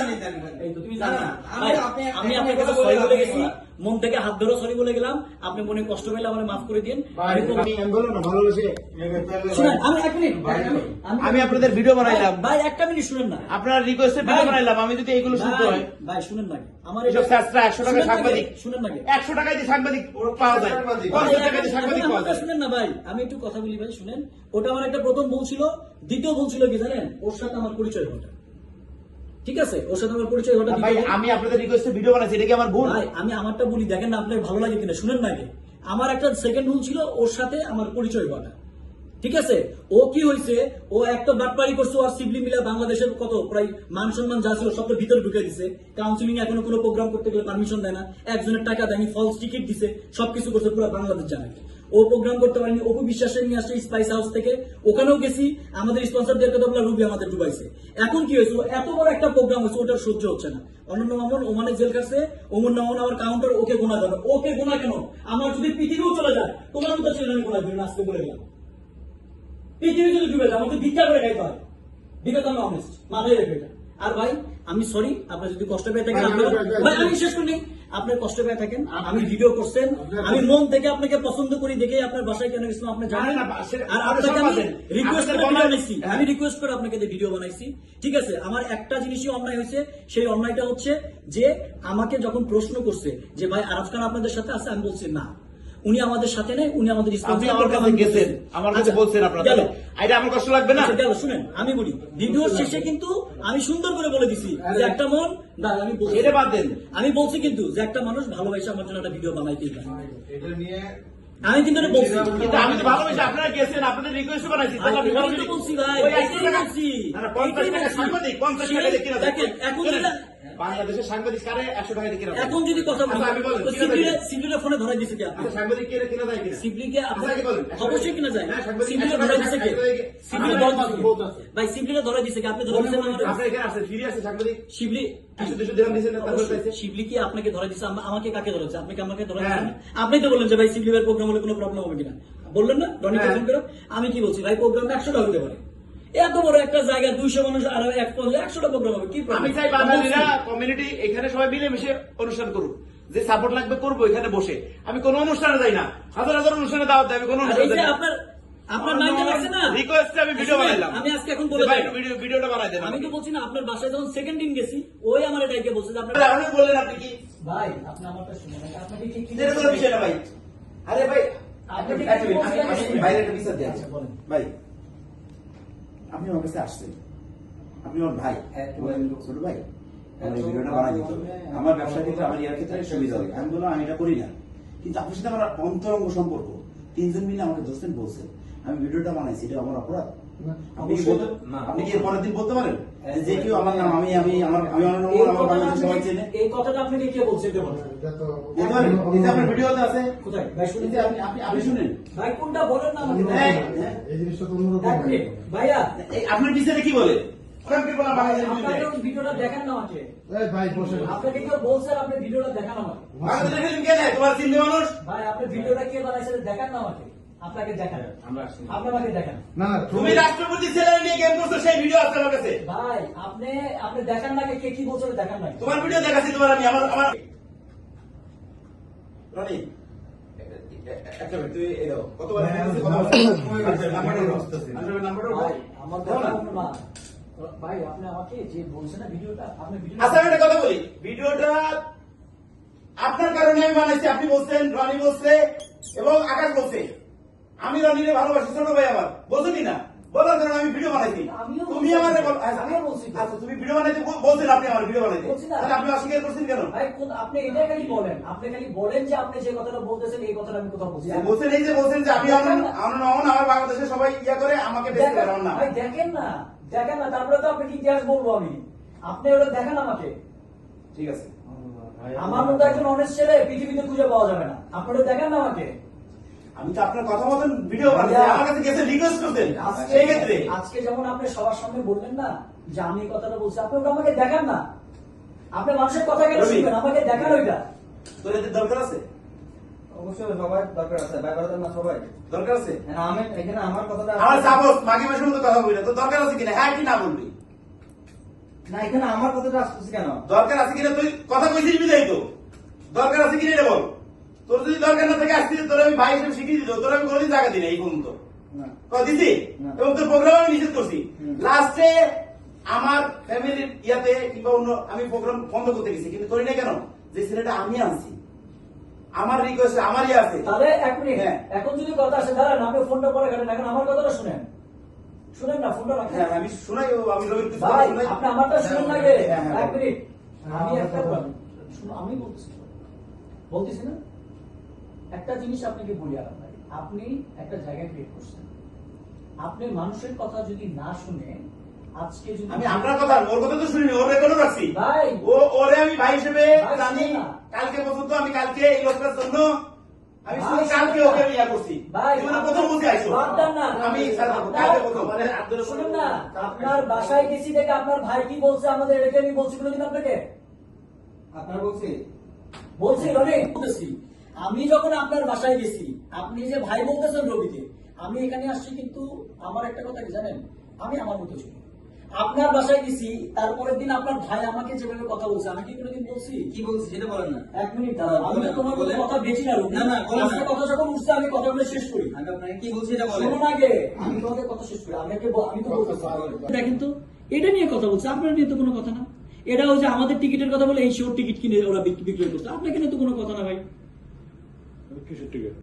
আমি- ভাই, আপনি- আমি আপনি আপনার কাছে সরি বলে গেছি। মন থেকে হাত ধরে সরি বলে গেলাম। আপনি মনে কষ্ট পেলে আমার মাফ করে দিন আমি আপনাদের ভিডিও বানাইলাম। ভাই একটা মিনিট শুনেন না। আপনার রিকোয়েস্টে ভিডিও ভাই। বানাইলাম। আমি যদি এগুলো শুনতে হয়। ভাই শুনেন না আমার এসব স্যাসরা 100 টাকা সাংবাদিক। শুনেন না একশো টাকায় দিয়ে সাংবাদিক পাওয়া যায়। পঞ্চাশ টাকায় দিয়ে সাংবাদিক পাওয়া যায়। শুনেন না ভাই। আমি একটু কথা বলি ভাই শুনেন। ওটা আমার একটা প্রথম ভুল ছিল দ্বিতীয় ভুল ছিল কি জানেন? ওর সাথে আমার পরিচয় ঘটা। ঠিক আছে? ওর সাথে আমার পরিচয় ঘটা ভাই আমি আপনাদের রিকোয়েস্টে ভিডিও বানাইছি এটা কি আমার ভুল? ভাই আমি আমারটা বলি দেখেন না আপনার ভালো লাগে কিনা শুনেন না আমার একটা সেকেন্ড ভুল ছিল ওর সাথে আমার পরিচয় ঘটা। ঠিক আছে? ও কি হয়েছে ও একটা বাটপারি করছে আর সিবলি মিলা বাংলাদেশের কত প্রায় মান সম্মান যা ছিল সব ভিতরে ঢুকে দিছে। কাউন্সিলিং এখনও কোনো প্রোগ্রাম করতে গেলে পারমিশন দেয় না। একজনের টাকা দেয়নি ফলস টিকিট দিছে সবকিছু করছে পুরো বাংলাদেশ জানে। ও প্রোগ্রাম করতে পারেনি, অপু বিশ্বাসের নিয়ে আসছে স্পাইস হাউস থেকে। ওখানেও গেছি, আমাদের স্পন্সরদের কথা বলে রুবি আমাদের ডুবাইছে। এখন কি হয়েছে? এত বড় একটা প্রোগ্রাম হয়েছে, ওটার সহ্য হচ্ছে না। অনন্য মামন ওমানে জেল কাটছে ওমন মামন আমার কাউন্টার ওকে গোনা যাবে ওকে গোনা কেন? আমার যদি পৃথিবীও চলে যায়, তোমার মতো ছেলে আমি গোনা দিবেন আজকে বলে গেলাম পৃথিবী যদি ডুবে যায়, আমাকে ভিক্ষা করে খাইতে হয়। বিগত আমি অনেস্ট মাথায় রেখে এটা। আর ভাই আমি সরি আপনার যদি কষ্ট পেয়ে থাকেন ভাই। আমি শেষ করি আপনার কষ্ট পেয়ে থাকেন। আমি ভিডিও করছেন। আমি মন থেকে আপনাকে পছন্দ করি দেখে আপনার বাসায় কেন গেছিলাম আপনি জানেন? আর আপনাকে আমি রিকোয়েস্ট করে ভিডিও বানাইছি। হ্যাঁ। আমি রিকোয়েস্ট করে আপনাকে ভিডিও বানাইছি। ঠিক আছে আমার একটা জিনিসই অন্যায় হয়েছে। সেই অন্যায়টা হচ্ছে যে আমাকে যখন প্রশ্ন করছে যে ভাই আরফ খান আপনাদের সাথে আছে? আমি বলছি না। উনি আমাদের সাথে নেই উনি আমাদের আপনি আমার কাছে আমি গেছেন আমার কাছে আচ্ছা, বলছেন আপনারা। গেল। এটা আমার কষ্ট লাগবে না? আচ্ছা, গেল শুনেন আমি বলি ভিডিওর শেষে কিন্তু আমি সুন্দর করে বলে দিছি যে একটা মন আমি বলছি এটা বাদ দেন। আমি বলছি কিন্তু যে একটা মানুষ ভালোবাসে আমার জন্য একটা ভিডিও বানাইতেই পারে। এটা নিয়ে আমি কিন্তু বলছি। কিন্তু আমি তো ভালোবেসে আপনারা গেছেন আপনাদের রিকোয়েস্ট বানাইছি বলছি ভাই, ওই এটাই 100 টাকা- বলছি। না, না, 50 এটাই টাকা বলছি। সাংবাদিক, 50 টাকা দিয়ে কিনা যায়। দেখেন, এখন শোনেন, যেটা- বাংলাদেশের সাংবাদিক কারে 100 টাকা কিনা এখন যদি কথা বলি আচ্ছা, আপনি ফোনে ধরাই দিছে কি? আপনি আচ্ছা, সাংবাদিক কিনা কিনা যায় কিনা? আগে বলেন, অবশ্যই কিনা যায়। হ্যাঁ, সাংবাদিক সিবলিরে 100 ধরাই টাকা- দিছে কে? 100 টাকা- সিবলিরে আমার ধরাই দিছে কে? ভাই ধরাই দিছে কি? আপনি ধরাই দিছেন আমাদের আপনার এখানে আছে, ফিরে আছে সাংবাদিক? শিবলি একশো কি আপনাকে ধরে দিচ্ছে আমাকে কাকে ধরেছে আপনি কি আমাকে ধরে হ্যাঁ। দিচ্ছেন আপনি তো বললেন যে ভাই শিবলি ভাই প্রোগ্রাম হলে কোনো প্রবলেম হবে কিনা। বললেন না? রনি হ্যাঁ। ফোন করে। আমি কি বলছি ভাই প্রোগ্রাম একশোটা হতে পারে। এত বড় একটা জায়গা দুইশো মানুষ আর এক একশোটা প্রোগ্রাম হবে কি আমি চাই বাঙালিরা কমিউনিটি এখানে সবাই মিলেমিশে অনুষ্ঠান করুক। যে সাপোর্ট লাগবে করব এখানে বসে। আমি কোনো অনুষ্ঠানে যাই না। হাজার হাজার অনুষ্ঠানে দাওয়াত দেয় আমি কোনো অনুষ্ঠানে যাই আপনার আপনার মাইন্ডে লাগছে না? রিকোয়েস্টে আমি ভিডিও বানাইলাম। আমি আজকে এখন বলে ভাই ভিডিও ভিডিওটা বানাই দেন আমি তো বলছি না আপনার বাসায় যখন সেকেন্ড দিন গেছি ওই আমার এটাকে বলছে যে আপনার আপনি কি? ভাই আপনি আমারটা শুনুন আপনাকে কি কি এটা বিষয় না ভাই। আরে ভাই আপনি কি বাইরে একটা বিচার দিয়ে আচ্ছা, ভাই আপনি আমার কাছে আসছেন। আপনি আমার ভাই হ্যাঁ, ছোট ভাই। আমার এই ভিডিওটা বানাই দিতে হবে। আমার ব্যবসার ক্ষেত্রে আমার ইয়ার ক্ষেত্রে সুবিধা হবে। আমি বললাম আমি এটা করি না। কিন্তু আপনার সাথে আমার অন্তরঙ্গ সম্পর্ক। তিনজন মিলে আমাকে দোষেন বলছেন। আমি ভিডিওটা বানাইছি এটা আমার অপরাধ। আপনি কি বলতে আপনি কি পরের দিন বলতে পারেন? যে যে কেউ আমার নাম আমি আমি আমার আমি আমার নাম আমার বাংলাদেশ সবাই আপনি- চেনে। এই কথাটা আপনাকে কে বলছে এটা বলতে পারেন এই আপনার ভিডিওতে আছে। কোথায়? ভাই এই আপনি আপনি আপনি শুনেন। ভাই কোনটা বলেন না আমাকে? হ্যাঁ, হ্যাঁ। এই জিনিসটা তো অন্যরকম। ভাইয়া। আপনার পিছনে কি বলে? ভিডিওটা দেখান না আমাকে? ভাই বসে আপনাকে কেউ বলছে আপনি ভিডিওটা দেখান আমাকে? তোমার মানুষ? ভাই আপনি ভিডিওটা কে বানাইছে দেখান না আমাকে? আপনাকে দেখান আমরা আসছি। আপনি আমাকে দেখান না না তুমি রাষ্ট্রপতি ছেলে নিয়ে গেম করছ সেই ভিডিও আছে আমার কাছে ভাই আপনি আপনি দেখান না কে কি বলছে দেখান না তোমার ভিডিও দেখাচ্ছি তোমার আমি আমার আমার রনি একটা মিনিট, তুই এই দাও। কতবার বলছি, কতবার? নাম্বারটা দাও। বুঝতেছি। নাম্বারটা ভাই দাও। আমার দাও কথা না। শুনুন না। ভাই আপনি আমাকে যে বলছেন না ভিডিওটা আপনি আচ্ছা একটা কথা বলি ভিডিওটা আপনার কারণে আমি বানাইছি আপনি বলছেন রনি বলছে এবং আকাশ বলছে আমি রনিরে ভালোবাসি ছোট ভাই আমার বলছো কি না? বলার কারণে আমি ভিডিও বানাইছি। আমিও তুমি বলছি। আমার তো। আচ্ছা তুমি ভিডিও বানাইতে বল- বলছেন আপনি আমার ভিডিও বানাইতে। বলছি না। তাহলে আপনি অস্বীকার করছেন কেন? ভাই আপনি এটা খালি বলেন। আপনি খালি বলেন যে আপনি যে কথাটা বলতেছেন এই কথাটা আমি কোথাও বলছি বলছেন এই যে বলছেন যে আমি আমার নমন আমার বাংলাদেশে সবাই ইয়া করে আমাকে বেশি দেখেন- করে আমার ভাই দেখেন না। দেখেন না তারপরে তো আপনাকে ইতিহাস বলব আমি। আপনি ওটা দেখেন আমাকে। ঠিক আছে। আমার মতো একজন অনেস্ট ছেলে পৃথিবীতে খুঁজে পাওয়া যাবে না। আপনারা দেখেন না আমাকে। আমি তো আপনার কথা মতন ভিডিও বানাইছি আমার কাছে গেছে রিকোয়েস্ট করতেন। আজকে সেই ক্ষেত্রে। আজকে যেমন আপনি সবার সামনে বললেন না যে আমি কথাটা বলছি আপনি ওটা আমাকে দেখান না। আপনি মানুষের কথা কেন শুনবেন? আমাকে দেখান ওইটা। তোর এদের দরকার আছে? অবশ্যই সবাই দরকার আছে বারোটা না সবাই। দরকার আছে? হ্যাঁ, আমি এখানে আমার কথাটা আমার সাপোজ মাগে মাসের মতো কথা বলি না তো দরকার আছে কিনা? হ্যাঁ কি না বলবি? না এখানে আমার কথাটা আসতেছে কেন? দরকার আছে কিনা? তুই কথা কইছিস বিদায় তো। দরকার আছে কিনা এটা বল? তোর যদি দরকার না থাকে আসছিস তোর আমি ভাই হিসেবে শিখিয়ে দিত তোর আমি কোনোদিন জায়গা দিই না এই পর্যন্ত। না। দিছি? এবং তোর প্রোগ্রাম আমি নিষেধ করছি। লাস্টে আমার ফ্যামিলির ইয়াতে কিংবা অন্য আমি প্রোগ্রাম বন্ধ করতে গেছি কিন্তু করি না কেন? যে ছেলেটা আমি আনছি। আমার রিকোয়েস্ট আমার ইয়ে আছে। তাহলে এক মিনিট হ্যাঁ। এখন যদি কথা আসে দাঁড়ান আপনি ফোনটা পরে কাটেন। এখন আমার কথাটা শুনেন। শুনেন না ফোনটা রাখেন। হ্যাঁ আমি শোনাই আমি কিছু ভাই আপনি আমারটা শুনুন না গে হ্যাঁ, হ্যাঁ, এক মিনিট। আমি হ্যাঁ, একটা আমি বলতেছি। বলতেছি না? একটা জিনিস আপনাকে বলি ভাই আপনি একটা জায়গা ক্রিয়েট করছেন। আপনি মানুষের কথা যদি না শুনে আজকে যদি আমি আপনার কথা ওর কথা তো শুনিনি ওর রেকর্ডও রাখছি। ভাই। ও ওরে আমি ভাই হিসেবে জানি কালকে পর্যন্ত আমি কালকে এই লোকটার জন্য আমি শুধু কালকে ওকে ইয়া করছি। জীবনে প্রথম বুঝে না। আমি শুনুন না। আপনার বাসায় গেছি দেখে আপনার ভাই কি বলছে আমাদের এটাকে আমি বলছি কোনোদিন আপনাকে? আপনার বলছি? বলছি রনি। বলতেছি। আমি যখন আপনার বাসায় গেছি আপনি যে ভাই বলতেছেন রবিকে আমি এখানে আসছি কিন্তু আমার একটা কথা কি জানেন? আমি আমার মতো ছিল। আপনার বাসায় গেছি তারপরের দিন আপনার ভাই আমাকে যেভাবে কথা বলছে আমি কি কোনোদিন বলছি? কি বলছি সেটা বলেন না। এক মিনিট দাঁড়াও, আমি তো তোমার কোনো বলেন। কথা বেশি না। না, না, আজকে কথা যখন উঠছে আমি কথাগুলো শেষ করি। আমি আপনাকে কি বলছি এটা বলেন। শুনুন আগে আমি তোমাদের কথা শেষ করি আমি আমি তো বলতেছি। এটা কিন্তু এটা নিয়ে কথা বলছে আপনার নিয়ে তো কোনো কথা না। এটা হচ্ছে আমাদের টিকিটের কথা বলে এই শোর টিকিট কিনে ওরা বিক্রি বিক্রি করছে আপনাকে নিয়ে তো কোনো কথা না ভাই। কিসের টিকিট